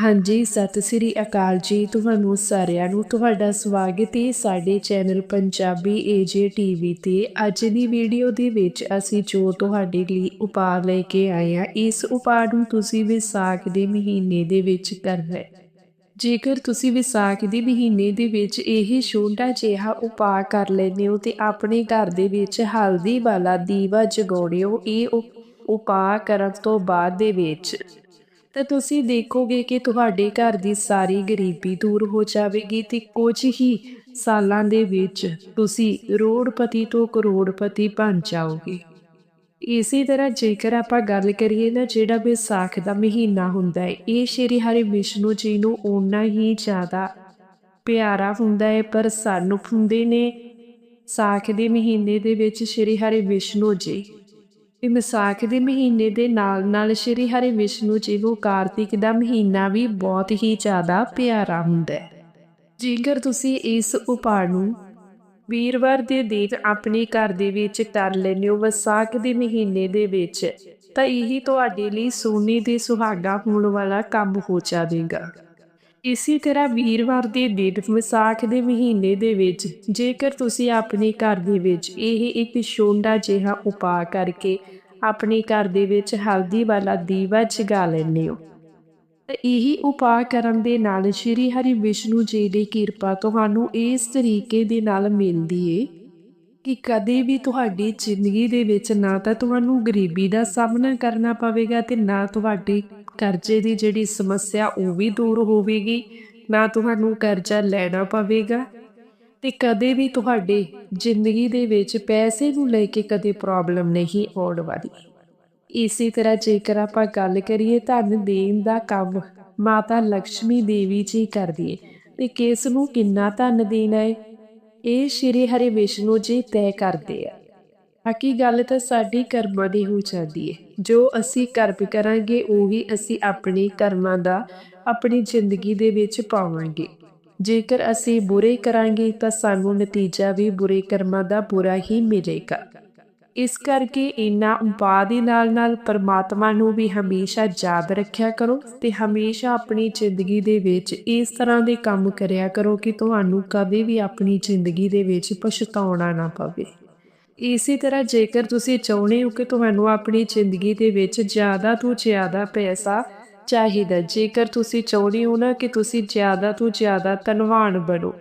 ਹਾਂਜੀ, ਸਤਿ ਸ੍ਰੀ ਅਕਾਲ ਜੀ। ਤੁਹਾਨੂੰ ਸਾਰਿਆਂ ਨੂੰ ਤੁਹਾਡਾ ਸਵਾਗਤ ਹੈ ਸਾਡੇ ਚੈਨਲ ਪੰਜਾਬੀ ਏਜੇ ਟੀਵੀ ਤੇ। ਅੱਜ ਦੀ ਵੀਡੀਓ ਦੇ ਵਿੱਚ ਅਸੀਂ ਜੋ ਤੁਹਾਡੇ ਲਈ ਉਪਾਅ ਲੈ ਕੇ ਆਏ ਹਾਂ, ਇਸ ਉਪਾਅ ਨੂੰ ਤੁਸੀਂ ਵਿਸਾਖ ਦੇ ਮਹੀਨੇ ਦੇ ਵਿੱਚ ਕਰਨਾ ਹੈ। ਜੇਕਰ ਤੁਸੀਂ ਵਿਸਾਖ ਦੇ ਮਹੀਨੇ ਦੇ ਵਿੱਚ ਇਹ ਛੋਟਾ ਜਿਹਾ ਉਪਾਅ ਕਰ ਲੈਂਦੇ ਹੋ ਤੇ ਆਪਣੇ ਘਰ ਦੇ ਵਿੱਚ ਹਲਦੀ ਵਾਲਾ ਦੀਵਾ ਜਗਾਉਣੇ ਹੋ, ਇਹ ਉ- ਉਪਾਅ ਕਰਨ ਤੋਂ ਬਾਅਦ ਦੇ ਵਿੱਚ ਤਾਂ ਤੁਸੀਂ ਦੇਖੋਗੇ ਕਿ ਤੁਹਾਡੇ ਘਰ ਦੀ ਸਾਰੀ ਗਰੀਬੀ ਦੂਰ ਹੋ ਜਾਵੇਗੀ ਤੇ ਕੁਝ ਹੀ ਸਾਲਾਂ ਦੇ ਵਿੱਚ ਤੁਸੀਂ ਰੋੜਪਤੀ ਤੋਂ ਕਰੋੜਪਤੀ ਬਣ ਜਾਓਗੇ। ਇਸੇ ਤਰ੍ਹਾਂ ਜੇਕਰ ਆਪਾਂ ਗੱਲ ਕਰੀਏ ਨਾ ਜਿਹੜਾ ਵਿਸਾਖ ਦਾ ਮਹੀਨਾ ਹੁੰਦਾ ਹੈ, ਇਹ ਸ਼੍ਰੀ ਹਰੀ ਵਿਸ਼ਨੂੰ ਜੀ ਨੂੰ ਓਨਾ ਹੀ ਜ਼ਿਆਦਾ ਪਿਆਰਾ ਹੁੰਦਾ ਹੈ, ਪਰ ਸਾਨੂੰ ਹੁੰਦੇ ਨੇ ਸਾਖ ਦੇ ਮਹੀਨੇ ਦੇ ਵਿੱਚ ਸ਼੍ਰੀ ਹਰਿ ਵਿਸ਼ਨੂੰ ਜੀ। ਇਹ ਵਿਸਾਖ ਦੇ ਮਹੀਨੇ ਦੇ ਨਾਲ ਨਾਲ ਸ਼੍ਰੀ ਹਰਿ ਵਿਸ਼ਨੂੰ ਜੀ ਨੂੰ ਕਾਰਤਿਕ ਦਾ ਮਹੀਨਾ ਵੀ ਬਹੁਤ ਹੀ ਜ਼ਿਆਦਾ ਪਿਆਰਾ ਹੁੰਦਾ ਹੈ। ਜੇਕਰ ਤੁਸੀਂ ਇਸ ਉਪਾਅ ਨੂੰ ਵੀਰਵਾਰ ਦੇ ਦਿਨ ਆਪਣੇ ਘਰ ਦੇ ਵਿੱਚ ਕਰ ਲੈਂਦੇ ਹੋ ਵਿਸਾਖ ਦੇ ਮਹੀਨੇ ਦੇ ਵਿੱਚ, ਤਾਂ ਇਹੀ ਤੁਹਾਡੇ ਲਈ ਸੋਨੇ ਦੇ ਸੁਹਾਗਾ ਹੋਣ ਵਾਲਾ ਕੰਮ ਹੋ ਜਾਵੇਗਾ। ਇਸੇ ਤਰ੍ਹਾਂ ਵੀਰਵਾਰ ਦੇ ਦਿਨ ਵਿਸਾਖ ਦੇ ਮਹੀਨੇ ਦੇ ਵਿੱਚ, ਜੇਕਰ ਤੁਸੀਂ ਆਪਣੇ ਘਰ ਦੇ ਵਿੱਚ ਇਹ ਇੱਕ ਛੋਟਾ ਜਿਹਾ ਉਪਾਅ ਕਰਕੇ ਆਪਣੇ ਘਰ ਦੇ ਵਿੱਚ ਹਲਦੀ ਵਾਲਾ ਦੀਵਾ ਜਗਾ ਲੈਂਦੇ ਹੋ। ਤਾਂ ਇਹੀ ਉਪਾਅ ਕਰਨ ਦੇ ਨਾਲ ਸ਼੍ਰੀ ਹਰੀ ਵਿਸ਼ਨੂੰ ਜੀ ਦੀ ਕਿਰਪਾ ਤੁਹਾਨੂੰ ਇਸ ਤਰੀਕੇ ਦੇ ਨਾਲ ਮਿਲਦੀ ਏ ਕਿ ਕਦੇ ਵੀ ਤੁਹਾਡੀ ਜ਼ਿੰਦਗੀ ਦੇ ਵਿੱਚ ਨਾ ਤਾਂ ਤੁਹਾਨੂੰ ਗਰੀਬੀ ਦਾ ਸਾਹਮਣਾ ਕਰਨਾ ਪਵੇਗਾ ਤੇ ਨਾ ਤੁਹਾਡੀ ਕਰਜ਼ੇ ਦੀ ਜਿਹੜੀ ਸਮੱਸਿਆ ਉਹ ਵੀ ਦੂਰ ਹੋਵੇਗੀ, ਨਾ ਤੁਹਾਨੂੰ ਕਰਜ਼ਾ ਲੈਣਾ ਪਵੇਗਾ। ਤੇ ਕਦੇ ਵੀ ਤੁਹਾਡੇ ਜ਼ਿੰਦਗੀ ਦੇ ਵਿੱਚ ਪੈਸੇ ਨੂੰ ਲੈ ਕੇ ਕਦੇ ਪ੍ਰੋਬਲਮ ਨਹੀਂ ਆਉਣ ਵਾਲੀ। ਇਸੇ ਤਰ੍ਹਾਂ ਜੇਕਰ ਆਪਾਂ ਗੱਲ ਕਰੀਏ ਧਨ ਦੇਣ ਦਾ ਕੰਮ, ਮਾਤਾ ਲక్ష్ਮੀ ਦੇਵੀ ਜੀ ਕਰਦੀ ਹੈ ਤੇ ਕਿਸ ਨੂੰ ਕਿੰਨਾ ਧਨ ਦੇਣਾ ਹੈ ਇਹ ਸ਼੍ਰੀ ਹਰੀ ਵਿਸ਼ਨੂੰ ਜੀ ਤੈਅ ਕਰਦੇ ਆ। ਬਾਕੀ ਗੱਲ ਤਾਂ ਸਾਡੀ ਕਰਮਾਂ ਦੀ ਹੋ ਜਾਂਦੀ ਹੈ ਜੋ ਅਸੀਂ ਕਰਮ ਕਰਾਂਗੇ, ਉਹੀ ਅਸੀਂ ਆਪਣੇ ਕਰਮਾਂ ਦਾ, ਆਪਣੀ ਜ਼ਿੰਦਗੀ ਦੇ ਵਿੱਚ ਪਾਵਾਂਗੇ। ਜੇਕਰ ਅਸੀਂ ਬੁਰੇ ਕਰਾਂਗੇ ਤਾਂ ਸਾਨੂੰ ਨਤੀਜਾ ਵੀ ਬੁਰੇ ਕਰਮਾਂ ਦਾ ਬੁਰਾ ਹੀ ਮਿਲੇਗਾ। ਇਸ ਕਰਕੇ ਇਨਾ ਉਪਾਅ ਦੇ ਨਾਲ ਨਾਲ ਪਰਮਾਤਮਾ ਨੂੰ ਵੀ ਹਮੇਸ਼ਾ ਯਾਦ ਰੱਖਿਆ ਕਰੋ ਤੇ ਹਮੇਸ਼ਾ ਆਪਣੀ ਜ਼ਿੰਦਗੀ ਦੇ ਵਿੱਚ ਇਸ ਤਰ੍ਹਾਂ ਦੇ ਕੰਮ ਕਰਿਆ ਕਰੋ ਕਿ ਤੁਹਾਨੂੰ ਕਦੇ ਵੀ ਆਪਣੀ ਜ਼ਿੰਦਗੀ ਦੇ ਵਿੱਚ ਪਛਤਾਉਣਾ ਨਾ ਪਵੇ। ਇਸੇ ਤਰ੍ਹਾਂ ਜੇਕਰ ਤੁਸੀਂ ਚਾਹੁੰਦੇ ਹੋ ਕਿ ਤੁਹਾਨੂੰ ਆਪਣੀ ਜ਼ਿੰਦਗੀ ਦੇ ਵਿੱਚ ਜ਼ਿਆਦਾ ਤੋਂ ਜ਼ਿਆਦਾ ਪੈਸਾ ਚਾਹੀਦਾ ਜੇਕਰ ਤੁਸੀਂ ਚਾਹੁੰਦੇ ਹੋ ਨਾ ਕਿ ਤੁਸੀਂ ਜ਼ਿਆਦਾ ਤੋਂ ਜ਼ਿਆਦਾ ਧਨਵਾਨ ਬਣੋ,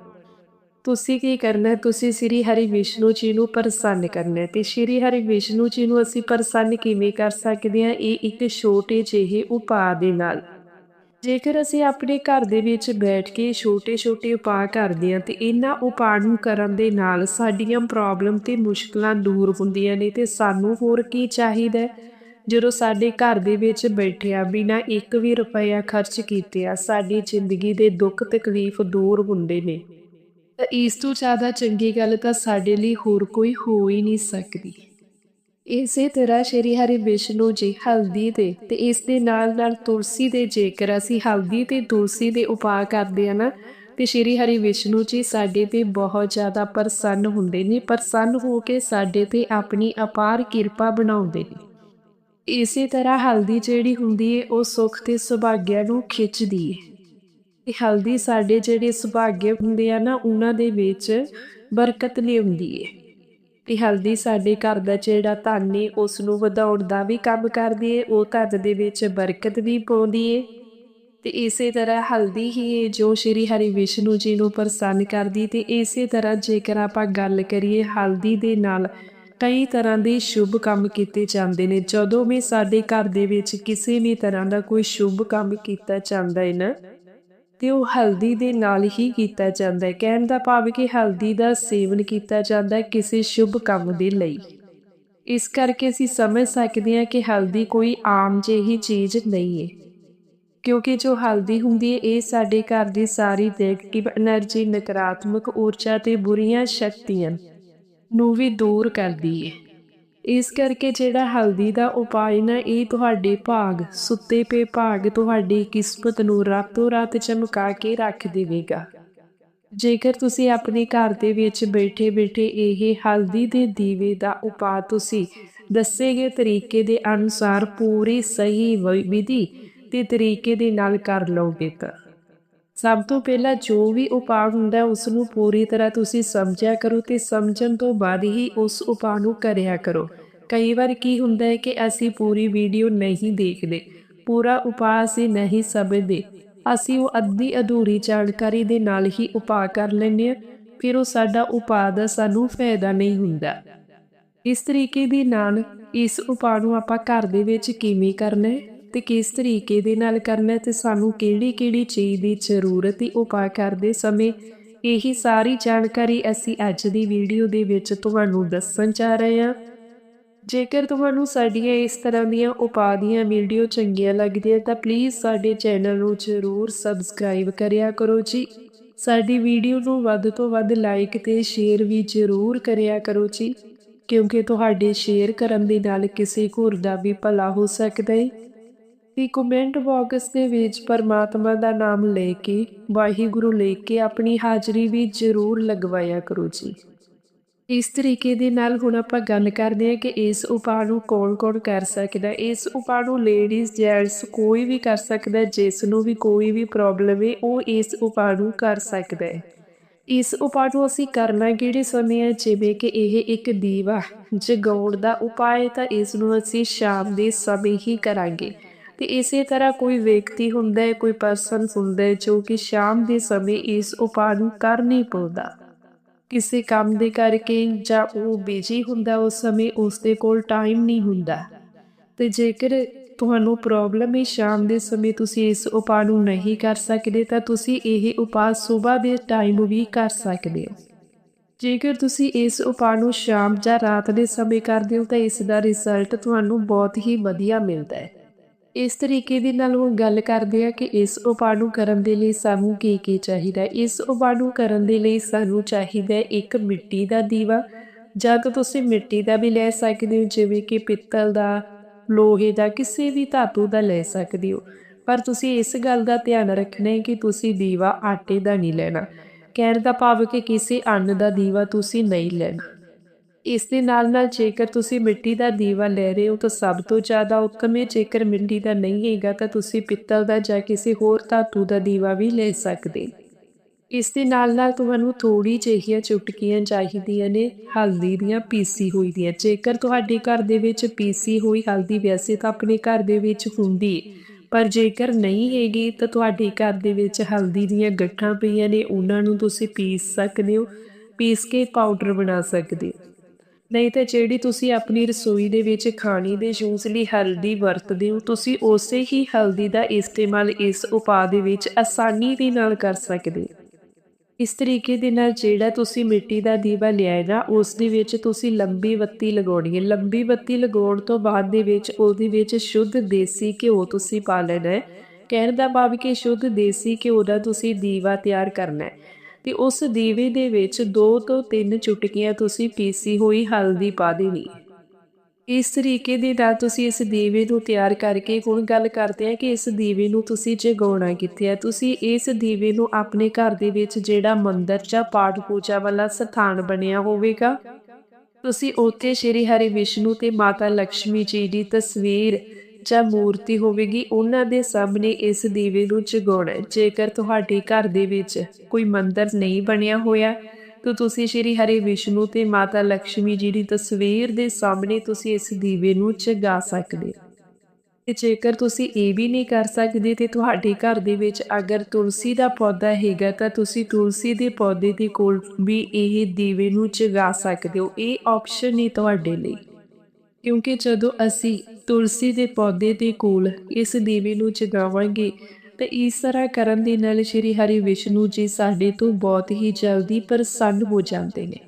ਤੁਸੀਂ ਕੀ ਕਰਨਾ ਤੁਸੀਂ ਸ੍ਰੀ ਹਰੀ ਵਿਸ਼ਨੂੰ ਜੀ ਨੂੰ ਪ੍ਰਸੰਨ ਕਰਨਾ ਹੈ। ਤੇ ਸ੍ਰੀ ਹਰੀ ਵਿਸ਼ਨੂੰ ਜੀ ਨੂੰ ਅਸੀਂ ਪ੍ਰਸੰਨ ਕਿਵੇਂ ਕਰ ਸਕਦੇ ਹਾਂ? ਇਹ ਇੱਕ ਛੋਟੇ ਜਿਹੇ ਉਪਾਅ ਦੇ ਨਾਲ। ਜੇਕਰ ਅਸੀਂ ਆਪਣੇ ਘਰ ਦੇ ਵਿੱਚ ਬੈਠ ਕੇ ਛੋਟੇ-ਛੋਟੇ ਉਪਾਅ ਕਰਦੇ ਹਾਂ, ਤੇ ਇਹਨਾਂ ਉਪਾਅ ਨੂੰ ਕਰਨ ਦੇ ਨਾਲ ਸਾਡੀਆਂ ਪ੍ਰੋਬਲਮ ਤੇ ਮੁਸ਼ਕਲਾਂ ਦੂਰ ਹੁੰਦੀਆਂ ਨੇ, ਤੇ ਸਾਨੂੰ ਹੋਰ ਕੀ ਚਾਹੀਦਾ ਹੈ? ਜਦੋਂ ਸਾਡੇ ਘਰ ਦੇ ਵਿੱਚ ਬੈਠਿਆ, ਬਿਨਾ ਇੱਕ ਵੀ ਰੁਪਇਆ ਖਰਚ ਕੀਤੇ ਆ ਸਾਡੀ ਜ਼ਿੰਦਗੀ ਦੇ ਦੁੱਖ ਤਕਲੀਫ ਦੂਰ ਹੁੰਦੇ ਨੇ। ਤਾਂ ਇਸ ਤੋਂ ਜ਼ਿਆਦਾ ਚੰਗੀ ਗੱਲ ਤਾਂ ਸਾਡੇ ਲਈ ਹੋਰ ਕੋਈ ਹੋ ਹੀ ਨਹੀਂ ਸਕਦੀ। ਇਸੇ ਤਰ੍ਹਾਂ ਸ਼੍ਰੀ ਹਰੀ ਵਿਸ਼ਨੂੰ ਜੀ ਹਲਦੀ ਦੇ ਤੇ ਇਸ ਦੇ ਨਾਲ ਨਾਲ ਤੁਲਸੀ ਦੇ ਜੇਕਰ ਅਸੀਂ ਹਲਦੀ ਤੇ ਤੁਲਸੀ ਦੇ ਉਪਾਅ ਕਰਦੇ ਆ ਨਾ, ਤੇ ਸ਼੍ਰੀ ਹਰੀ ਵਿਸ਼ਨੂੰ ਜੀ ਸਾਡੇ ਤੇ ਬਹੁਤ ਜ਼ਿਆਦਾ ਪ੍ਰਸੰਨ ਹੁੰਦੇ ਨੇ, ਪ੍ਰਸੰਨ ਹੋ ਕੇ ਸਾਡੇ ਤੇ ਆਪਣੀ ਅਪਾਰ ਕਿਰਪਾ ਬਣਾਉਂਦੇ ਨੇ। ਇਸੇ ਤਰ੍ਹਾਂ ਹਲਦੀ ਜਿਹੜੀ ਹੁੰਦੀ ਹੈ ਉਹ ਸੁੱਖ ਤੇ ਸੁਭਾਗਿਆ ਨੂੰ ਖਿੱਚਦੀ ਹੈ ਤੇ ਹਲਦੀ ਸਾਡੇ ਜਿਹੜੇ ਸੁਭਾਗੇ ਹੁੰਦੇ ਆ ਨਾ, ਉਹਨਾਂ ਦੇ ਵਿੱਚ ਬਰਕਤ ਲਿਆਉਂਦੀ ਹੈ ਤੇ ਹਲਦੀ ਸਾਡੇ ਘਰ ਦਾ ਜਿਹੜਾ ਧਨ ਹੈ ਉਸ ਨੂੰ ਵਧਾਉਣ ਦਾ ਵੀ ਕੰਮ ਕਰਦੀ ਹੈ ਉਹ ਧਨ ਦੇ ਵਿੱਚ ਬਰਕਤ ਵੀ ਪਾਉਂਦੀ ਹੈ ਤੇ ਇਸੇ ਤਰ੍ਹਾਂ ਹਲਦੀ ਹੀ ਏ, ਜੋ ਸ਼੍ਰੀ ਹਰੀ ਵਿਸ਼ਨੂੰ ਜੀ ਨੂੰ ਪ੍ਰਸੰਨ ਕਰਦੀ ਤੇ ਇਸੇ ਤਰ੍ਹਾਂ ਜੇਕਰ ਆਪਾਂ ਗੱਲ ਕਰੀਏ ਹਲਦੀ ਦੇ ਨਾਲ ਕਈ ਤਰ੍ਹਾਂ ਦੇ ਸ਼ੁਭ ਕੰਮ ਕੀਤੇ ਜਾਂਦੇ ਨੇ। ਜਦੋਂ ਵੀ ਸਾਡੇ ਘਰ ਦੇ ਵਿੱਚ ਕਿਸੇ ਵੀ ਤਰ੍ਹਾਂ ਦਾ ਕੋਈ ਸ਼ੁਭ ਕੰਮ ਕੀਤਾ ਜਾਂਦਾ ਹੈ ਨਾ, ਤੇ ਉਹ ਹਲਦੀ ਦੇ ਨਾਲ ਹੀ ਕੀਤਾ ਜਾਂਦਾ ਹੈ। ਕਹਿਣ ਦਾ ਭਾਵ ਕਿ ਹਲਦੀ ਦਾ ਸੇਵਨ ਕੀਤਾ ਜਾਂਦਾ ਹੈ ਕਿਸੇ ਸ਼ੁਭ ਕੰਮ ਦੇ ਲਈ। ਇਸ ਕਰਕੇ ਅਸੀਂ ਸਮਝ ਸਕਦੇ ਹਾਂ ਕਿ ਹਲਦੀ ਕੋਈ ਆਮ ਜਿਹੀ ਚੀਜ਼ ਨਹੀਂ ਹੈ। ਕਿਉਂਕਿ ਜੋ ਹਲਦੀ ਹੁੰਦੀ ਹੈ, ਇਹ ਸਾਡੇ ਘਰ ਦੀ ਸਾਰੀ ਨੈਗੇਟਿਵ એનર્ਜੀ ਨਕਾਰਾਤਮਕ ਊਰਜਾ ਤੇ ਬੁਰੀਆਂ ਸ਼ਕਤੀਆਂ ਨੂੰ ਵੀ ਦੂਰ ਕਰਦੀ ਹੈ ਇਸ ਕਰਕੇ ਜਿਹੜਾ ਹਲਦੀ ਦਾ ਉਪਾਅ ਨਾ, ਇਹ ਤੁਹਾਡੇ ਭਾਗ, ਸੁੱਤੇ ਪਏ ਭਾਗ ਤੁਹਾਡੀ ਕਿਸਮਤ ਨੂੰ ਰਾਤੋਂ ਰਾਤ ਚਮਕਾ ਕੇ ਰੱਖ ਦੇਵੇਗਾ। ਜੇਕਰ ਤੁਸੀਂ ਆਪਣੇ ਘਰ ਦੇ ਵਿੱਚ ਬੈਠੇ ਬੈਠੇ ਇਹ ਹਲਦੀ ਦੇ ਦੀਵੇ ਦਾ ਉਪਾਅ ਤੁਸੀਂ ਦੱਸੇ ਗਏ ਤਰੀਕੇ ਦੇ ਅਨੁਸਾਰ ਪੂਰੀ ਸਹੀ ਵਿਧੀ ਤੇ ਤਰੀਕੇ ਦੇ ਨਾਲ ਕਰ ਲਓਗੇ ਤਾਂ। ਸਭ ਤੋਂ ਪਹਿਲਾਂ ਜੋ ਵੀ ਉਪਾਅ ਹੁੰਦਾ ਹੈ, ਉਸ ਨੂੰ ਪੂਰੀ ਤਰ੍ਹਾਂ ਤੁਸੀਂ ਸਮਝਿਆ ਕਰੋ ਤੇ ਸਮਝਣ ਤੋਂ ਬਾਅਦ ਹੀ ਉਸ ਉਪਾਅ ਨੂੰ ਕਰਿਆ ਕਰੋ। ਕਈ ਵਾਰ ਕੀ ਹੁੰਦਾ ਹੈ ਕਿ ਅਸੀਂ ਪੂਰੀ ਵੀਡੀਓ ਨਹੀਂ ਦੇਖਦੇ ਪੂਰਾ ਉਪਾਅ ਅਸੀਂ ਨਹੀਂ ਸਮਝਦੇ। ਅਸੀਂ ਉਹ ਅੱਧੀ ਅਧੂਰੀ ਜਾਣਕਾਰੀ ਦੇ ਨਾਲ ਹੀ ਉਪਾਅ ਕਰ ਲੈਂਦੇ ਹਾਂ ਫਿਰ ਉਹ ਸਾਡਾ ਉਪਾਅ ਦਾ ਸਾਨੂੰ ਫਾਇਦਾ ਨਹੀਂ ਹੁੰਦਾ। ਇਸ ਤਰੀਕੇ ਦੇ ਨਾਲ ਇਸ ਉਪਾਅ ਨੂੰ ਆਪਾਂ ਘਰ ਦੇ ਵਿੱਚ ਕਿਵੇਂ ਕਰਨਾ ਹੈ? ਤੇ ਕਿਸ ਤਰੀਕੇ ਦੇ ਨਾਲ ਕਰਨਾ ਹੈ ਤੇ ਸਾਨੂੰ ਕਿਹੜੀ-ਕਿਹੜੀ ਚੀਜ਼ ਦੀ ਜ਼ਰੂਰਤ ਹੈ ਉਪਾਅ ਕਰਦੇ ਸਮੇਂ ਇਹੀ ਸਾਰੀ ਜਾਣਕਾਰੀ ਅਸੀਂ ਅੱਜ ਦੀ ਵੀਡੀਓ ਦੇ ਵਿੱਚ ਤੁਹਾਨੂੰ ਦੱਸਣ ਜਾ ਰਹੇ ਹਾਂ। ਜੇਕਰ ਤੁਹਾਨੂੰ ਸਾਡੀਆਂ ਇਸ ਤਰ੍ਹਾਂ ਦੀਆਂ ਉਪਾਅ ਦੀਆਂ ਵੀਡੀਓ ਚੰਗੀਆਂ ਲੱਗਦੀਆਂ ਤਾਂ ਪਲੀਜ਼ ਸਾਡੇ ਚੈਨਲ ਨੂੰ ਜ਼ਰੂਰ ਸਬਸਕ੍ਰਾਈਬ ਕਰਿਆ ਕਰੋ ਜੀ। ਸਾਡੀ ਵੀਡੀਓ ਨੂੰ ਵੱਧ ਤੋਂ ਵੱਧ ਲਾਈਕ ਤੇ ਸ਼ੇਅਰ ਵੀ ਜ਼ਰੂਰ ਕਰਿਆ ਕਰੋ ਜੀ, ਕਿਉਂਕਿ ਤੁਹਾਡੇ ਸ਼ੇਅਰ ਕਰਨ ਦੇ ਨਾਲ ਕਿਸੇ ਹੋਰ ਦਾ ਵੀ ਭਲਾ ਹੋ ਸਕਦਾ ਹੈ ਤੇ ਕਮੈਂਟ ਬਾਕਸ ਦੇ ਵਿੱਚ ਪਰਮਾਤਮਾ ਦਾ ਨਾਮ ਲੈ ਕੇ, ਵਾਹਿਗੁਰੂ ਲੈ ਕੇ ਆਪਣੀ ਹਾਜ਼ਰੀ ਵੀ ਜ਼ਰੂਰ ਲਗਵਾਇਆ ਕਰੋ ਜੀ। ਇਸ ਤਰੀਕੇ ਦੇ ਨਾਲ ਹੁਣ ਆਪਾਂ ਗੱਲ ਕਰਦੇ ਹਾਂ ਕਿ ਇਸ ਉਪਾਅ ਨੂੰ ਕੌਣ-ਕੌਣ ਕਰ ਸਕਦਾ ਇਸ ਉਪਾਅ ਨੂੰ ਲੇਡੀਜ਼ ਜੈਂਟਸ ਕੋਈ ਵੀ ਕਰ ਸਕਦਾ ਜਿਸ ਨੂੰ ਵੀ ਕੋਈ ਵੀ ਪ੍ਰੋਬਲਮ ਹੈ, ਉਹ ਇਸ ਉਪਾਅ ਨੂੰ ਕਰ ਸਕਦਾ ਹੈ। ਇਸ ਉਪਾਅ ਨੂੰ ਅਸੀਂ ਕਰਨਾ ਕਿਹੜੇ ਸਮੇਂ ਹੈ? ਜਿਵੇਂ ਕਿ ਇਹ ਇੱਕ ਦੀਵਾ ਜਗਾਉਣ ਦਾ ਉਪਾਅ ਹੈ, ਤਾਂ ਇਸ ਨੂੰ ਅਸੀਂ ਸ਼ਾਮ ਦੇ ਸਮੇਂ ਹੀ ਕਰਾਂਗੇ। ਤੇ ਇਸੇ ਤਰ੍ਹਾਂ ਕੋਈ ਵਿਅਕਤੀ ਹੁੰਦਾ ਹੈ, ਕੋਈ ਪਰਸਨ ਹੁੰਦਾ ਹੈ, ਜੋ ਕਿ ਸ਼ਾਮ ਦੇ ਸਮੇਂ ਇਸ ਉਪਾਅ ਨੂੰ ਕਰ ਨਹੀਂ ਪਾਉਂਦਾ। ਕਿਸੇ ਕੰਮ ਦੇ ਕਰਕੇ ਜਾਂ ਉਹ ਬਿਜ਼ੀ ਹੁੰਦਾ, ਉਸ ਸਮੇਂ ਉਸ ਦੇ ਕੋਲ ਟਾਈਮ ਨਹੀਂ ਹੁੰਦਾ। ਤੇ ਜੇਕਰ ਤੁਹਾਨੂੰ ਪ੍ਰੋਬਲਮ ਹੈ, ਸ਼ਾਮ ਦੇ ਸਮੇਂ ਤੁਸੀਂ ਇਸ ਉਪਾਅ ਨੂੰ ਨਹੀਂ ਕਰ ਸਕਦੇ, ਤਾਂ ਤੁਸੀਂ ਇਹ ਉਪਾਅ ਸਵੇਰ ਦੇ ਟਾਈਮ ਵੀ ਕਰ ਸਕਦੇ ਹੋ। ਜੇਕਰ ਤੁਸੀਂ ਇਸ ਉਪਾਅ ਨੂੰ ਸ਼ਾਮ ਜਾਂ ਰਾਤ ਦੇ ਸਮੇਂ ਕਰਦੇ ਹੋ, ਤਾਂ ਇਸ ਦਾ ਰਿਜ਼ਲਟ ਤੁਹਾਨੂੰ ਬਹੁਤ ਹੀ ਵਧੀਆ ਮਿਲਦਾ ਹੈ। ਇਸ ਤਰੀਕੇ ਦੇ ਨਾਲ ਉਹ ਗੱਲ ਕਰਦੇ ਆ ਕਿ ਇਸ ਉਪਾਅ ਨੂੰ ਕਰਨ ਦੇ ਲਈ ਸਾਨੂੰ ਕੀ ਕੀ ਚਾਹੀਦਾ ਇਸ ਉਪਾਅ ਨੂੰ ਕਰਨ ਦੇ ਲਈ ਸਾਨੂੰ ਚਾਹੀਦਾ ਇੱਕ ਮਿੱਟੀ ਦਾ ਦੀਵਾ। ਜਾਂ ਤਾਂ ਤੁਸੀਂ ਮਿੱਟੀ ਦਾ ਵੀ ਲੈ ਸਕਦੇ ਹੋ, ਜਿਵੇਂ ਕਿ ਪਿੱਤਲ ਦਾ, ਲੋਹੇ ਦਾ, ਕਿਸੇ ਵੀ ਧਾਤੂ ਦਾ ਲੈ ਸਕਦੇ ਹੋ। ਪਰ ਤੁਸੀਂ ਇਸ ਗੱਲ ਦਾ ਧਿਆਨ ਰੱਖਣਾ ਹੈ ਕਿ ਤੁਸੀਂ ਦੀਵਾ ਆਟੇ ਦਾ ਨਹੀਂ ਲੈਣਾ। ਕਹਿਣ ਦਾ ਭਾਵ ਕਿ ਕਿਸੇ ਅੰਨ ਦਾ ਦੀਵਾ ਤੁਸੀਂ ਨਹੀਂ ਲੈਣਾ। ਇਸ ਦੇ ਨਾਲ ਨਾਲ ਜੇਕਰ ਤੁਸੀਂ ਮਿੱਟੀ ਦਾ ਦੀਵਾ ਲੈ ਰਹੇ ਹੋ ਤਾਂ ਸਭ ਤੋਂ ਜ਼ਿਆਦਾ ਉੱਤਮ ਹੈ, ਜੇਕਰ ਮਿੱਟੀ ਦਾ ਨਹੀਂ ਹੈਗਾ ਤਾਂ ਤੁਸੀਂ ਪਿੱਤਲ ਦਾ ਜਾਂ ਕਿਸੇ ਹੋਰ ਧਾਤੂ ਦਾ ਦੀਵਾ ਵੀ ਲੈ ਸਕਦੇ। ਇਸ ਦੇ ਨਾਲ ਨਾਲ ਤੁਹਾਨੂੰ ਥੋੜੀ ਜਿਹੀਆਂ ਚੁਟਕੀਆਂ ਚਾਹੀਦੀਆਂ ਨੇ, ਹਲਦੀ ਦੀਆਂ ਪੀਸੀ ਹੋਈ ਦੀਆਂ। ਜੇਕਰ ਤੁਹਾਡੇ ਘਰ ਦੇ ਵਿੱਚ ਪੀਸੀ ਹੋਈ ਹਲਦੀ ਵੈਸੇ ਤਾਂ ਆਪਣੇ ਘਰ ਦੇ ਵਿੱਚ ਹੁੰਦੀ ਪਰ ਜੇਕਰ ਨਹੀਂ ਹੈਗੀ ਤਾਂ ਤੁਹਾਡੇ ਘਰ ਦੇ ਵਿੱਚ ਹਲਦੀ ਦੀਆਂ ਗੱਠਾਂ ਪਈਆਂ ਨੇ, ਉਹਨਾਂ ਨੂੰ ਤੁਸੀਂ ਪੀਸ ਸਕਦੇ ਹੋ, ਪੀਸ ਕੇ ਪਾਊਡਰ ਬਣਾ ਸਕਦੇ ਹੋ। ਨਹੀਂ ਤਾਂ ਜਿਹੜੀ ਤੁਸੀਂ ਆਪਣੀ ਰਸੋਈ ਦੇ ਵਿੱਚ ਖਾਣੀ ਦੇ ਯੂਜ਼ ਲਈ ਹਲਦੀ ਵਰਤਦੇ ਹੋ, ਤੁਸੀਂ ਉਸੇ ਹੀ ਹਲਦੀ ਦਾ ਇਸਤੇਮਾਲ ਇਸ ਉਪਾਅ ਦੇ ਵਿੱਚ ਆਸਾਨੀ ਦੇ ਨਾਲ ਕਰ ਸਕਦੇ ਹੋ। ਇਸ ਤਰੀਕੇ ਦੇ ਨਾਲ ਜਿਹੜਾ ਤੁਸੀਂ ਮਿੱਟੀ ਦਾ ਦੀਵਾ ਲਿਆਏ ਨਾ, ਉਸ ਦੇ ਵਿੱਚ ਤੁਸੀਂ ਲੰਬੀ ਬੱਤੀ ਲਗਾਉਣੀ ਹੈ। ਲੰਬੀ ਬੱਤੀ ਲਗਾਉਣ ਤੋਂ ਬਾਅਦ ਦੇ ਵਿੱਚ ਉਹਦੇ ਵਿੱਚ ਸ਼ੁੱਧ ਦੇਸੀ ਘਿਓ ਤੁਸੀਂ ਪਾ ਲੈਣਾ ਹੈ। ਕਹਿਣ ਦਾ ਭਾਵ ਕਿ ਸ਼ੁੱਧ ਦੇਸੀ ਘਿਓ ਦਾ ਤੁਸੀਂ ਦੀਵਾ ਤਿਆਰ ਕਰਨਾ ਹੈ। ਤੇ ਉਸ ਦੀਵੇ ਦੇ ਵਿੱਚ 2 ਤੋਂ 3 ਚੁਟਕੀਆਂ ਤੁਸੀਂ ਪੀਸੀ ਹੋਈ ਹਲਦੀ ਪਾ ਦੇਣੀ। ਇਸ ਤਰੀਕੇ ਦੇ ਨਾਲ ਤੁਸੀਂ ਇਸ ਦੀਵੇ ਨੂੰ ਤਿਆਰ ਕਰਕੇ ਹੁਣ ਗੱਲ ਕਰਦੇ ਹਾਂ ਕਿ ਇਸ ਦੀਵੇ ਨੂੰ ਤੁਸੀਂ ਜਗਾਉਣਾ ਕਿੱਥੇ ਹੈ। ਤੁਸੀਂ ਇਸ ਦੀਵੇ ਨੂੰ ਆਪਣੇ ਘਰ ਦੇ ਵਿੱਚ ਜਿਹੜਾ ਮੰਦਰ ਜਾਂ ਪਾਠ ਪੂਜਾ ਵਾਲਾ ਸਥਾਨ ਬਣਿਆ ਹੋਵੇਗਾ। ਤੁਸੀਂ ਉੱਥੇ ਸ਼੍ਰੀ ਹਰੀ ਵਿਸ਼ਨੂੰ ਤੇ ਮਾਤਾ ਲక్ష్ਮੀ ਜੀ ਦੀ ਤਸਵੀਰ ਜਾਂ ਮੂਰਤੀ ਹੋਵੇਗੀ, ਉਹਨਾਂ ਦੇ ਸਾਹਮਣੇ ਇਸ ਦੀਵੇ ਨੂੰ ਜਗਾਉਣਾ ਜੇਕਰ ਤੁਹਾਡੇ ਘਰ ਦੇ ਵਿੱਚ ਕੋਈ ਮੰਦਰ ਨਹੀਂ ਬਣਿਆ ਹੋਇਆ, ਤਾਂ ਤੁਸੀਂ ਸ਼੍ਰੀ ਹਰੀ ਵਿਸ਼ਨੂੰ ਤੇ ਮਾਤਾ ਲక్ష్ਮੀ ਜੀ ਦੀ ਤਸਵੀਰ ਦੇ ਸਾਹਮਣੇ ਤੁਸੀਂ ਇਸ ਦੀਵੇ ਨੂੰ ਜਗਾ ਸਕਦੇ ਤੇ ਜੇਕਰ ਤੁਸੀਂ ਇਹ ਵੀ ਨਹੀਂ ਕਰ ਸਕਦੇ ਤੇ ਤੁਹਾਡੇ ਘਰ ਦੇ ਵਿੱਚ ਅਗਰ ਤੁਲਸੀ ਦਾ ਪੌਦਾ ਹੈਗਾ, ਤਾਂ ਤੁਸੀਂ ਤੁਲਸੀ ਦੇ ਪੌਦੇ ਦੇ ਕੋਲ ਵੀ ਇਹ ਦੀਵੇ ਨੂੰ ਜਗਾ ਸਕਦੇ ਹੋ। ਇਹ ਆਪਸ਼ਨ ਹੀ ਤੁਹਾਡੇ ਲਈ। ਕਿਉਂਕਿ ਜਦੋਂ ਅਸੀਂ ਤੁਲਸੀ ਦੇ ਪੌਦੇ ਦੇ ਕੋਲ ਇਸ ਦੀਵੇ ਨੂੰ ਜਗਾਵਾਂਗੇ, ਤਾਂ ਇਸ ਤਰ੍ਹਾਂ ਕਰਨ ਦੇ ਨਾਲ ਸ਼੍ਰੀ ਹਰੀ ਵਿਸ਼ਨੂੰ ਜੀ ਸਾਡੇ ਤੋਂ ਬਹੁਤ ਹੀ ਜਲਦੀ ਪ੍ਰਸੰਨ ਹੋ ਜਾਂਦੇ ਨੇ।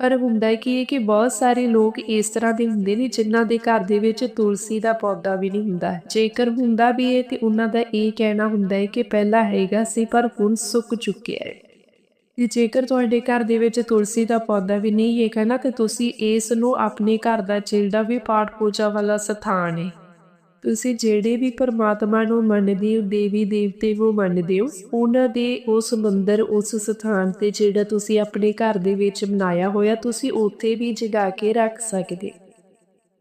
ਪਰ ਹੁੰਦਾ ਕੀ ਹੈ ਕਿ ਬਹੁਤ ਸਾਰੇ ਲੋਕ ਇਸ ਤਰ੍ਹਾਂ ਦੇ ਹੁੰਦੇ ਨੇ ਜਿਨ੍ਹਾਂ ਦੇ ਘਰ ਦੇ ਵਿੱਚ ਤੁਲਸੀ ਦਾ ਪੌਦਾ ਵੀ ਨਹੀਂ ਹੁੰਦਾ। ਜੇਕਰ ਹੁੰਦਾ ਵੀ ਹੈ ਤੇ ਉਹਨਾਂ ਦਾ ਇਹ ਕਹਿਣਾ ਹੁੰਦਾ ਹੈ ਕਿ ਪਹਿਲਾਂ ਹੈਗਾ ਸੀ ਪਰ ਹੁਣ ਸੁੱਕ ਚੁੱਕਿਆ ਹੈ। ਤੇ ਜੇਕਰ ਤੁਹਾਡੇ ਘਰ ਦੇ ਵਿੱਚ ਤੁਲਸੀ ਦਾ ਪੌਦਾ ਵੀ ਨਹੀਂ ਹੈਗਾ ਨਾ, ਤੇ ਤੁਸੀਂ ਇਸ ਨੂੰ ਆਪਣੇ ਘਰ ਦਾ ਜਿਹੜਾ ਵੀ ਪਾਠ ਪੂਜਾ ਵਾਲਾ ਸਥਾਨ ਹੈ, ਤੁਸੀਂ ਜਿਹੜੇ ਵੀ ਪਰਮਾਤਮਾ ਨੂੰ ਮੰਨਦੇ ਹੋ, ਦੇਵੀ ਦੇਵਤੇ ਨੂੰ ਮੰਨਦੇ ਹੋ, ਉਹਨਾਂ ਦੇ ਉਸ ਮੰਦਰ, ਉਸ ਸਥਾਨ ਤੇ ਜਿਹੜਾ ਤੁਸੀਂ ਆਪਣੇ ਘਰ ਦੇ ਵਿੱਚ ਬਣਾਇਆ ਹੋਇਆ, ਤੁਸੀਂ ਉੱਥੇ ਵੀ ਜਗਾ ਕੇ ਰੱਖ ਸਕਦੇ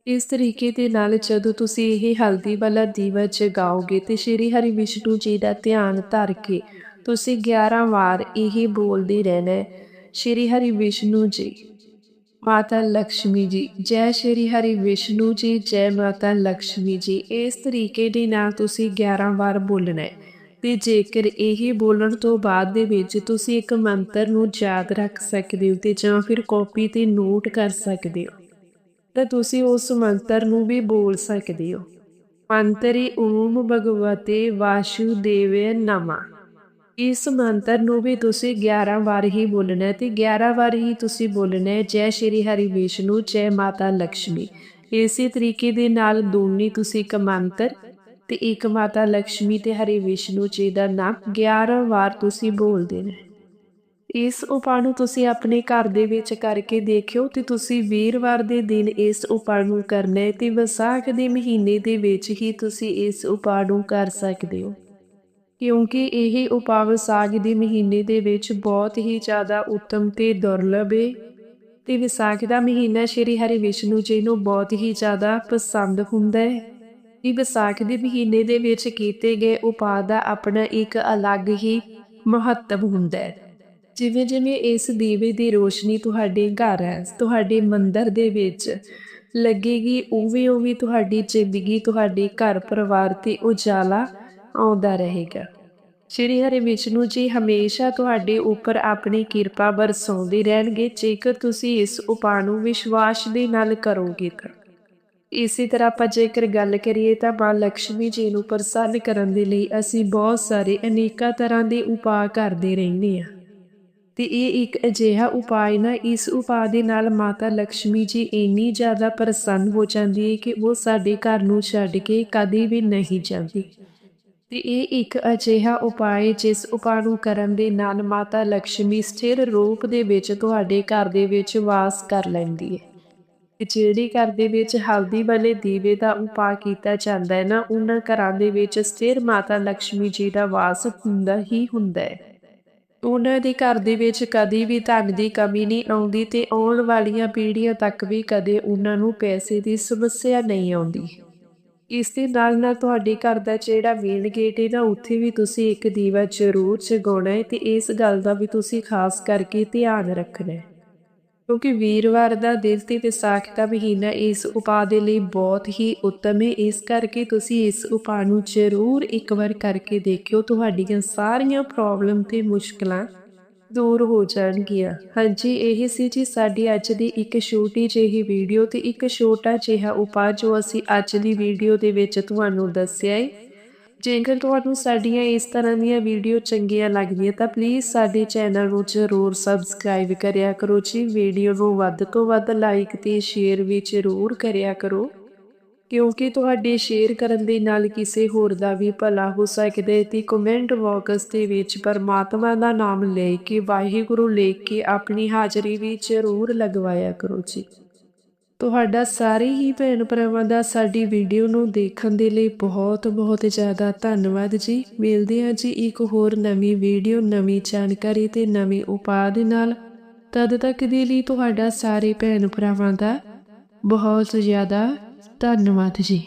ਇਸ ਤਰੀਕੇ ਦੇ ਨਾਲ ਜਦੋਂ ਤੁਸੀਂ ਇਹ ਹਲਦੀ ਵਾਲਾ ਦੀਵਾ ਜਗਾਓਗੇ, ਤੇ ਸ਼੍ਰੀ ਹਰੀ ਵਿਸ਼ਨੂੰ ਜੀ ਦਾ ਧਿਆਨ ਧਰ ਕੇ ਤੁਸੀਂ 11 ਵਾਰ ਇਹੀ ਬੋਲਦੀ ਰਹਿਣਾ ਸ਼੍ਰੀ ਹਰੀ ਵਿਸ਼ਨੂੰ ਜੀ। ਮਾਤਾ ਲక్ష్ਮੀ ਜੀ, ਜੈ ਸ਼੍ਰੀ ਹਰੀ ਵਿਸ਼ਨੂੰ ਜੀ, ਜੈ ਮਾਤਾ ਲక్ష్ਮੀ ਜੀ। ਇਸ ਤਰੀਕੇ ਦੇ ਨਾਲ ਤੁਸੀਂ 11 ਵਾਰ ਬੋਲਣਾ ਹੈ। ਤੇ ਜੇਕਰ ਇਹੀ ਬੋਲਣ ਤੋਂ ਬਾਅਦ ਦੇ ਵਿੱਚ ਤੁਸੀਂ ਇੱਕ ਮੰਤਰ ਨੂੰ ਯਾਦ ਰੱਖ ਸਕਦੇ ਹੋ ਤੇ ਜਾਂ ਫਿਰ ਕਾਪੀ ਤੇ ਨੋਟ ਕਰ ਸਕਦੇ ਹੋ, ਤਾਂ ਤੁਸੀਂ ਉਸ ਮੰਤਰ ਨੂੰ ਵੀ ਬੋਲ ਸਕਦੇ ਹੋ। ਮੰਤਰੀ ਓਮ ਭਗਵਤੇ ਵਾਸੁਦੇਵੈ ਨਮः। ਇਸ ਮੰਤਰ ਨੂੰ ਵੀ ਤੁਸੀਂ 11 ਵਾਰ ਹੀ ਬੋਲਣਾ ਹੈ ਤੇ 11 ਵਾਰ ਹੀ ਤੁਸੀਂ ਬੋਲਣਾ ਜੈ ਸ਼੍ਰੀ ਹਰੀ ਵਿਸ਼ਨੂੰ, ਜੈ ਮਾਤਾ ਲక్ష్ਮੀ ਇਸੇ ਤਰੀਕੇ ਦੇ ਨਾਲ ਦੋਨੇ ਤੁਸੀਂ ਇੱਕ ਮੰਤਰ ਤੇ ਇੱਕ ਮਾਤਾ ਲక్ష్ਮੀ ਤੇ ਹਰੀ ਵਿਸ਼ਨੂੰ ਜੀ ਦਾ ਨਾਮ 11 ਵਾਰ ਤੁਸੀਂ ਬੋਲ ਦੇਣਾ ਇਸ ਉਪਾਅ ਨੂੰ ਤੁਸੀਂ ਆਪਣੇ ਘਰ ਦੇ ਵਿੱਚ ਕਰਕੇ ਦੇਖਿਓ ਤੇ ਤੁਸੀਂ ਵੀਰਵਾਰ ਦੇ ਦਿਨ ਇਸ ਉਪਾਅ ਨੂੰ ਕਰਨਾ ਹੈ ਤੇ ਵਿਸਾਖ ਦੇ ਮਹੀਨੇ ਦੇ ਵਿੱਚ ਹੀ ਤੁਸੀਂ ਇਸ ਉਪਾਅ ਨੂੰ ਕਰ ਸਕਦੇ ਹੋ। ਕਿਉਂਕਿ ਇਹ ਉਪਾਅ ਵਿਸਾਖ ਦੇ ਮਹੀਨੇ ਦੇ ਵਿੱਚ ਬਹੁਤ ਹੀ ਜ਼ਿਆਦਾ ਉੱਤਮ ਤੇ ਦੁਰਲਭ ਹੈ ਤੇ ਵਿਸਾਖ ਦਾ ਮਹੀਨਾ ਸ਼੍ਰੀ ਹਰਿ ਵਿਸ਼ਨੂੰ ਜੀ ਨੂੰ ਬਹੁਤ ਹੀ ਜ਼ਿਆਦਾ ਪਸੰਦ ਹੁੰਦਾ ਹੈ। ਇਹ ਵਿਸਾਖ ਦੇ ਮਹੀਨੇ ਦੇ ਵਿੱਚ ਕੀਤੇ ਗਏ ਉਪਾਅ ਦਾ ਆਪਣਾ ਇੱਕ ਅਲੱਗ ਹੀ ਮਹੱਤਵ ਹੁੰਦਾ ਹੈ। ਜਿਵੇਂ ਜਿਵੇਂ ਇਸ ਦੀਵੇ ਦੀ ਰੋਸ਼ਨੀ ਤੁਹਾਡੇ ਘਰ ਹੈ, ਤੁਹਾਡੇ ਮੰਦਰ ਦੇ ਵਿੱਚ ਲੱਗੇਗੀ, ਉਵੇਂ ਉਵੇਂ ਤੁਹਾਡੀ ਜ਼ਿੰਦਗੀ, ਤੁਹਾਡੇ ਘਰ ਪਰਿਵਾਰ ਤੇ ਉਜਾਲਾ ਆਉਂਦਾ ਰਹੇਗਾ। ਸ਼੍ਰੀ ਹਰਿ ਵਿਸ਼ਨੂੰ ਜੀ ਹਮੇਸ਼ਾ ਤੁਹਾਡੇ ਉੱਪਰ ਆਪਣੀ ਕਿਰਪਾ ਵਰਸਾਉਂਦੇ ਰਹਿਣਗੇ, ਜੇਕਰ ਤੁਸੀਂ ਇਸ ਉਪਾਅ ਨੂੰ ਵਿਸ਼ਵਾਸ ਦੇ ਨਾਲ ਕਰੋਗੇ ਤਾਂ। ਇਸੇ ਤਰ੍ਹਾਂ ਆਪਾਂ ਜੇਕਰ ਗੱਲ ਕਰੀਏ ਤਾਂ ਮਾਂ ਲక్ష్ਮੀ ਜੀ ਨੂੰ ਪ੍ਰਸੰਨ ਕਰਨ ਦੇ ਲਈ ਅਸੀਂ ਬਹੁਤ ਸਾਰੇ ਅਨੇਕਾਂ ਤਰ੍ਹਾਂ ਦੇ ਉਪਾਅ ਕਰਦੇ ਰਹਿੰਦੇ ਹਾਂ। ਤੇ ਇਹ ਇੱਕ ਅਜਿਹਾ ਉਪਾਅ ਨਾ, ਇਸ ਉਪਾਅ ਦੇ ਨਾਲ ਮਾਤਾ ਲక్ష్ਮੀ ਜੀ ਇੰਨੀ ਜ਼ਿਆਦਾ ਪ੍ਰਸੰਨ ਹੋ ਜਾਂਦੀ ਹੈ ਕਿ ਉਹ ਸਾਡੇ ਘਰ ਨੂੰ ਛੱਡ ਕੇ ਕਦੇ ਵੀ ਨਹੀਂ ਜਾਂਦੀ। ਤੇ ਇਹ ਇੱਕ ਅਜਿਹਾ ਉਪਾਅ ਜਿਸ ਉਪਾਅ ਨੂੰ ਕਰਨ ਦੇ ਨਾਲ ਮਾਤਾ ਲక్ష్ਮੀ ਸਥਿਰ ਰੂਪ ਦੇ ਵਿੱਚ ਤੁਹਾਡੇ ਘਰ ਦੇ ਵਿੱਚ ਵਾਸ ਕਰ ਲੈਂਦੀ ਹੈ। ਜਿਹੜੀ ਘਰ ਦੇ ਵਿੱਚ ਹਲਦੀ ਵਾਲੇ ਦੀਵੇ ਦਾ ਉਪਾਅ ਕੀਤਾ ਜਾਂਦਾ ਹੈ ਨਾ, ਉਹਨਾਂ ਘਰਾਂ ਦੇ ਵਿੱਚ ਸਥਿਰ ਮਾਤਾ ਲక్ష్ਮੀ ਜੀ ਦਾ ਵਾਸ ਹੁੰਦਾ ਹੀ ਹੁੰਦਾ ਹੈ। ਉਹਨਾਂ ਦੇ ਘਰ ਦੇ ਵਿੱਚ ਕਦੀ ਵੀ ਧਨ ਦੀ ਕਮੀ ਨਹੀਂ ਆਉਂਦੀ ਤੇ ਆਉਣ ਵਾਲੀਆਂ ਪੀੜ੍ਹੀਆਂ ਤੱਕ ਵੀ ਕਦੇ ਉਹਨਾਂ ਨੂੰ ਪੈਸੇ ਦੀ ਸਮੱਸਿਆ ਨਹੀਂ ਆਉਂਦੀ। ਇਸ ਦੇ ਨਾਲ ਨਾਲ ਤੁਹਾਡੇ ਘਰ ਦਾ ਜਿਹੜਾ ਮੇਨ ਗੇਟ ਹੈ ਨਾ, ਉੱਥੇ ਵੀ ਤੁਸੀਂ ਇੱਕ ਦੀਵਾ ਜ਼ਰੂਰ ਜਗਾਉਣਾ ਹੈ ਤੇ ਇਸ ਗੱਲ ਦਾ ਵੀ ਤੁਸੀਂ ਖਾਸ ਕਰਕੇ ਧਿਆਨ ਰੱਖਣਾ ਹੈ। ਕਿਉਂਕਿ ਵੀਰਵਾਰ ਦਾ ਦਿਨ ਤੇ ਵਿਸਾਖ ਦਾ ਮਹੀਨਾ ਇਸ ਉਪਾਅ ਦੇ ਲਈ ਬਹੁਤ ਹੀ ਉੱਤਮ ਹੈ। ਇਸ ਕਰਕੇ ਤੁਸੀਂ ਇਸ ਉਪਾਅ ਨੂੰ ਜ਼ਰੂਰ ਇੱਕ ਵਾਰ ਕਰਕੇ ਦੇਖਿਓ। ਤੁਹਾਡੀਆਂ ਸਾਰੀਆਂ ਪ੍ਰੋਬਲਮ ਤੇ ਮੁਸ਼ਕਲਾਂ ਦੂਰ ਹੋ ਜਾਣਗੀਆਂ। ਹਾਂਜੀ, ਇਹ ਸੀ ਜੀ ਸਾਡੀ ਅੱਜ ਦੀ ਇੱਕ ਛੋਟੀ ਜਿਹੀ ਵੀਡੀਓ ਤੇ ਇੱਕ ਛੋਟਾ ਜਿਹਾ ਉਪਾਅ ਜੋ ਅਸੀਂ ਅੱਜ ਦੀ ਵੀਡੀਓ ਦੇ ਵਿੱਚ ਤੁਹਾਨੂੰ ਦੱਸਿਆ ਹੈ ਜੇਕਰ ਤੁਹਾਨੂੰ ਸਾਡੀਆਂ ਇਸ ਤਰ੍ਹਾਂ ਦੀਆਂ ਵੀਡੀਓ ਚੰਗੀਆਂ ਲੱਗਦੀਆਂ ਤਾਂ ਪਲੀਜ਼ ਸਾਡੇ ਚੈਨਲ ਨੂੰ ਜ਼ਰੂਰ ਸਬਸਕ੍ਰਾਈਬ ਕਰਿਆ ਕਰੋ ਜੀ। ਵੀਡੀਓ ਨੂੰ ਵੱਧ ਤੋਂ ਵੱਧ ਲਾਈਕ ਤੇ ਸ਼ੇਅਰ ਵੀ ਜ਼ਰੂਰ ਕਰਿਆ ਕਰੋ। ਕਿਉਂਕਿ ਤੁਹਾਡੇ ਸ਼ੇਅਰ ਕਰਨ ਦੇ ਨਾਲ ਕਿਸੇ ਹੋਰ ਦਾ ਵੀ ਭਲਾ ਹੋ ਸਕਦਾ ਹੈ ਤੇ ਕਮੈਂਟ ਬਾਕਸ ਦੇ ਵਿੱਚ ਪਰਮਾਤਮਾ ਦਾ ਨਾਮ ਲੈ ਕੇ, ਵਾਹਿਗੁਰੂ ਲੈ ਕੇ ਆਪਣੀ ਹਾਜ਼ਰੀ ਵੀ ਜ਼ਰੂਰ ਲਗਵਾਇਆ ਕਰੋ ਜੀ। ਤੁਹਾਡਾ ਸਾਰੇ ਹੀ ਭੈਣ ਭਰਾਵਾਂ ਦਾ ਸਾਡੀ ਵੀਡੀਓ ਨੂੰ ਦੇਖਣ ਦੇ ਲਈ ਬਹੁਤ ਬਹੁਤ ਜ਼ਿਆਦਾ ਧੰਨਵਾਦ ਜੀ। ਮਿਲਦੇ ਹਾਂ ਜੀ ਇੱਕ ਹੋਰ ਨਵੀਂ ਵੀਡੀਓ ਨਵੀਂ ਜਾਣਕਾਰੀ ਤੇ ਨਵੇਂ ਉਪਾਅ ਦੇ ਨਾਲ। ਤਦ ਤੱਕ ਦੇ ਲਈ ਤੁਹਾਡਾ ਸਾਰੇ ਭੈਣ ਭਰਾਵਾਂ ਦਾ ਬਹੁਤ ਜ਼ਿਆਦਾ ਧੰਨਵਾਦ ਜੀ